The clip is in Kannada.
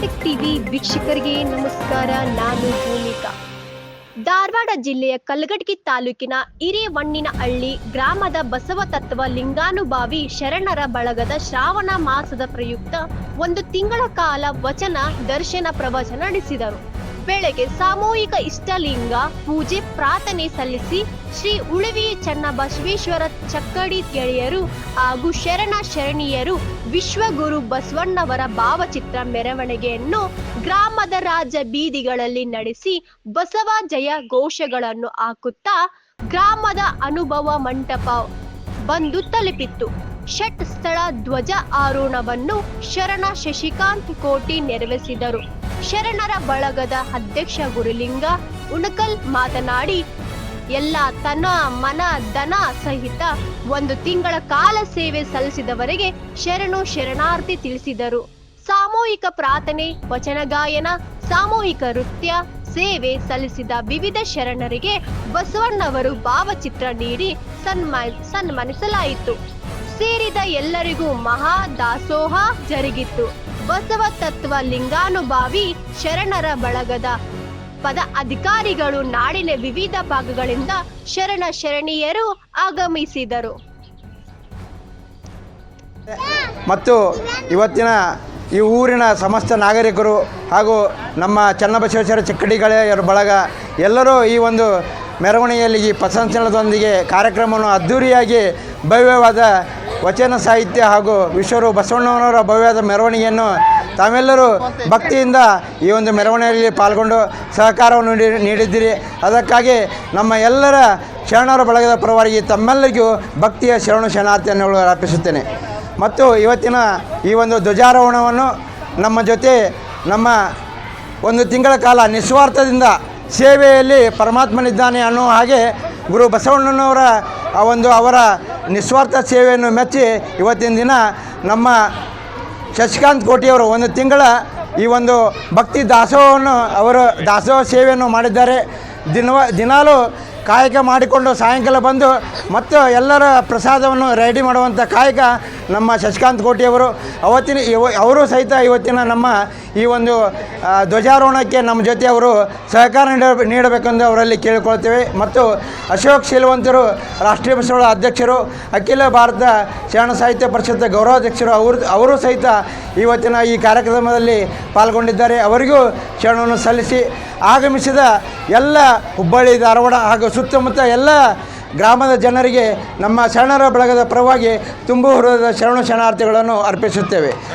ಎಂಟೆಕ್ ಟಿವಿ ವೀಕ್ಷಕರಿಗೆ ನಮಸ್ಕಾರ, ನಾನು ಭೂಮಿಕಾ. ಧಾರವಾಡ ಜಿಲ್ಲೆಯ ಕಲ್ಗಡ್ಗಿ ತಾಲೂಕಿನ ಹಿರೇವಣ್ಣಿನಹಳ್ಳಿ ಗ್ರಾಮದ ಬಸವ ತತ್ವ ಲಿಂಗಾನುಭಾವಿ ಶರಣರ ಬಳಗದ ಶ್ರಾವಣ ಮಾಸದ ಪ್ರಯುಕ್ತ ಒಂದು ತಿಂಗಳ ಕಾಲ ವಚನ, ದರ್ಶನ, ಪ್ರವಚನ ನಡೆಸಿದರು. ಬೆಳಗ್ಗೆ ಸಾಮೂಹಿಕ ಇಷ್ಟಲಿಂಗ ಪೂಜೆ ಪ್ರಾರ್ಥನೆ ಸಲ್ಲಿಸಿ ಶ್ರೀ ಉಳಿವಿ ಚನ್ನಬಸವೇಶ್ವರ ಚಕ್ಕಡಿ ಗೆಳೆಯರು ಹಾಗೂ ಶರಣ ಶರಣಿಯರು ವಿಶ್ವಗುರು ಬಸವಣ್ಣವರ ಭಾವಚಿತ್ರ ಮೆರವಣಿಗೆಯನ್ನು ಗ್ರಾಮದ ರಾಜ ಬೀದಿಗಳಲ್ಲಿ ನಡೆಸಿ ಬಸವ ಜಯ ಘೋಷಗಳನ್ನು ಹಾಕುತ್ತಾ ಗ್ರಾಮದ ಅನುಭವ ಮಂಟಪ ಬಂದು ತಲುಪಿತ್ತು. ಷಟ್ ಸ್ಥಳ ಧ್ವಜ ಆರೋಹಣವನ್ನು ಶರಣ ಶಶಿಕಾಂತ್ ಕೋಟಿ ನೆರವೇರಿಸಿದರು. ಶರಣರ ಬಳಗದ ಅಧ್ಯಕ್ಷ ಗುರುಲಿಂಗ ಉಣಕಲ್ ಮಾತನಾಡಿ, ಎಲ್ಲ ತನ ಮನ ದನ ಸಹಿತ ಒಂದು ತಿಂಗಳ ಕಾಲ ಸೇವೆ ಸಲ್ಲಿಸಿದವರಿಗೆ ಶರಣು ಶರಣಾರ್ಥಿ ತಿಳಿಸಿದರು. ಸಾಮೂಹಿಕ ಪ್ರಾರ್ಥನೆ, ವಚನ ಗಾಯನ, ಸಾಮೂಹಿಕ ನೃತ್ಯ, ಸೇವೆ ಸಲ್ಲಿಸಿದ ವಿವಿಧ ಶರಣರಿಗೆ ಬಸವಣ್ಣವರು ಭಾವಚಿತ್ರ ನೀಡಿ ಸನ್ಮಾ, ಸನ್ಮಾನಿಸಲಾಯಿತು. ಸೇರಿದ ಎಲ್ಲರಿಗೂ ಮಹಾ ದಾಸೋಹ ಜರುಗಿತ್ತು ಬಸವ ತತ್ವ ಲಿಂಗಾನುಭಾವಿ ಶರಣರ ಬಳಗದ. ಪದ ಅಧಿಕಾರಿಗಳು ನಾಡಿನ ವಿವಿಧ ಭಾಗಗಳಿಂದ ಶರಣ ಶರಣೀಯರು ಆಗಮಿಸಿದರು. ಮತ್ತು ಇವತ್ತಿನ ಈ ಊರಿನ ಸಮಸ್ತ ನಾಗರಿಕರು ಹಾಗೂ ನಮ್ಮ ಚನ್ನಬಸವೇಶ್ವರ ಚಿಕ್ಕಡಿಗಳ ಬಳಗ ಎಲ್ಲರೂ ಈ ಒಂದು ಮೆರವಣಿಗೆಯಲ್ಲಿ ಈ ಪಥಸಂಚಲನದೊಂದಿಗೆ ಕಾರ್ಯಕ್ರಮವನ್ನು ಅದ್ಧೂರಿಯಾಗಿ ಭವ್ಯವಾದ ವಚನ ಸಾಹಿತ್ಯ ಹಾಗೂ ವಿಶ್ವರು ಬಸವಣ್ಣನವರ ಭವ್ಯದ ಮೆರವಣಿಗೆಯನ್ನು ತಾವೆಲ್ಲರೂ ಭಕ್ತಿಯಿಂದ ಈ ಒಂದು ಮೆರವಣಿಗೆಯಲ್ಲಿ ಪಾಲ್ಗೊಂಡು ಸಹಕಾರವನ್ನು ನೀಡಿ ನೀಡಿದ್ದೀರಿ. ಅದಕ್ಕಾಗಿ ನಮ್ಮ ಎಲ್ಲರ ಶರಣರ ಬಳಗದ ಪರವಾಗಿ ತಮ್ಮೆಲ್ಲರಿಗೂ ಭಕ್ತಿಯ ಶರಣು ಶರಣಾರ್ಥಿಯನ್ನು ಅರ್ಪಿಸುತ್ತೇನೆ. ಮತ್ತು ಇವತ್ತಿನ ಈ ಒಂದು ಧ್ವಜಾರೋಹಣವನ್ನು ನಮ್ಮ ಜೊತೆ ನಮ್ಮ ಒಂದು ತಿಂಗಳ ಕಾಲ ನಿಸ್ವಾರ್ಥದಿಂದ ಸೇವೆಯಲ್ಲಿ ಪರಮಾತ್ಮನಿದ್ದಾನೆ ಅನ್ನೋ ಹಾಗೆ ಗುರು ಬಸವಣ್ಣನವರ ಆ ಒಂದು ಅವರ ನಿಸ್ವಾರ್ಥ ಸೇವೆಯನ್ನು ಮೆಚ್ಚಿ ಇವತ್ತಿನ ದಿನ ನಮ್ಮ ಶಶಿಕಾಂತ್ ಕೋಟಿಯವರು ಒಂದು ತಿಂಗಳ ಈ ಒಂದು ಭಕ್ತಿ ದಾಸೋಹವನ್ನು ಅವರು ದಾಸೋಹ ಸೇವೆಯನ್ನು ಮಾಡಿದ್ದಾರೆ. ದಿನವ ದಿನಾಲೂ ಕಾಯಕ ಮಾಡಿಕೊಂಡು ಸಾಯಂಕಾಲ ಬಂದು ಮತ್ತು ಎಲ್ಲರ ಪ್ರಸಾದವನ್ನು ರೆಡಿ ಮಾಡುವಂಥ ಕಾಯಕ ನಮ್ಮ ಶಶಿಕಾಂತ್ ಕೋಟಿಯವರು ಅವತ್ತಿನ ಇವ, ಅವರು ಸಹಿತ ಇವತ್ತಿನ ನಮ್ಮ ಈ ಒಂದು ಧ್ವಜಾರೋಹಣಕ್ಕೆ ನಮ್ಮ ಜೊತೆ ಅವರು ಸಹಕಾರ ನೀಡ, ನೀಡಬೇಕೆಂದು ಅವರಲ್ಲಿ ಕೇಳಿಕೊಳ್ತೇವೆ. ಮತ್ತು ಅಶೋಕ್ ಶೀಲವಂತರು, ರಾಷ್ಟ್ರೀಯ ಬಸವಳ ಅಧ್ಯಕ್ಷರು, ಅಖಿಲ ಭಾರತ ಶರಣ ಸಾಹಿತ್ಯ ಪರಿಷತ್ ಗೌರವಾಧ್ಯಕ್ಷರು ಅವರು ಅವರು ಸಹಿತ ಇವತ್ತಿನ ಈ ಕಾರ್ಯಕ್ರಮದಲ್ಲಿ ಪಾಲ್ಗೊಂಡಿದ್ದಾರೆ. ಅವರಿಗೂ ಶರಣವನ್ನು ಸಲ್ಲಿಸಿ ಆಗಮಿಸಿದ ಎಲ್ಲ ಹುಬ್ಬಳ್ಳಿ, ಧಾರವಾಡ ಹಾಗೂ ಸುತ್ತಮುತ್ತ ಎಲ್ಲ ಗ್ರಾಮದ ಜನರಿಗೆ ನಮ್ಮ ಶರಣರ ಬಳಗದ ಪರವಾಗಿ ತುಂಬು ಹೃದಯದ ಶರಣು ಶರಣಾರ್ಥಿಗಳನ್ನು ಅರ್ಪಿಸುತ್ತೇವೆ.